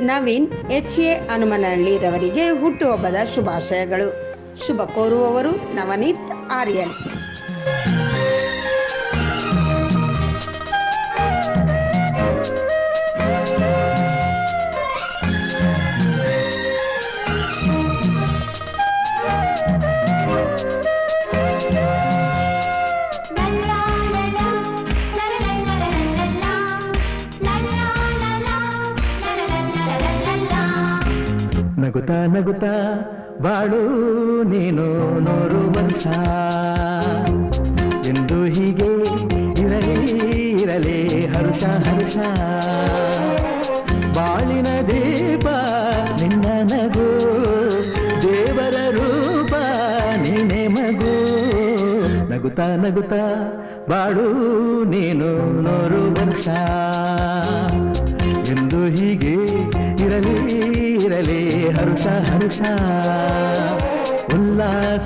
Naveen H A ಹನುಮನಹಳ್ಳಿರವರಿಗೆ ಹುಟ್ಟುಹಬ್ಬದ ಶುಭಾಶಯಗಳು. ಶುಭ ಕೋರುವವರು ನವನೀತ್ ಆರ್ಯನ್. ನಗುತ್ತಾ ನಗುತಾ ಬಾಳು ನೀನು ನೂರು ವರ್ಷ. ಎಂದು ಹೀಗೆ ಇರಲಿ ಇರಲಿ ಹರುಷ ಬಾಳಿನ ದೀಪ ನಿನ್ನ ನಗು, ದೇವರ ರೂಪ ನೀನೆ ಮಗು. ನಗುತ್ತಾ ಬಾಳು ನೀನು ನೂರು ವರ್ಷ. ಎಂದು ಹೀಗೆ ಇರಲಿ ಇರಲಿ ಹರುಷ ಹರುಷ ಉಲ್ಲಾಸ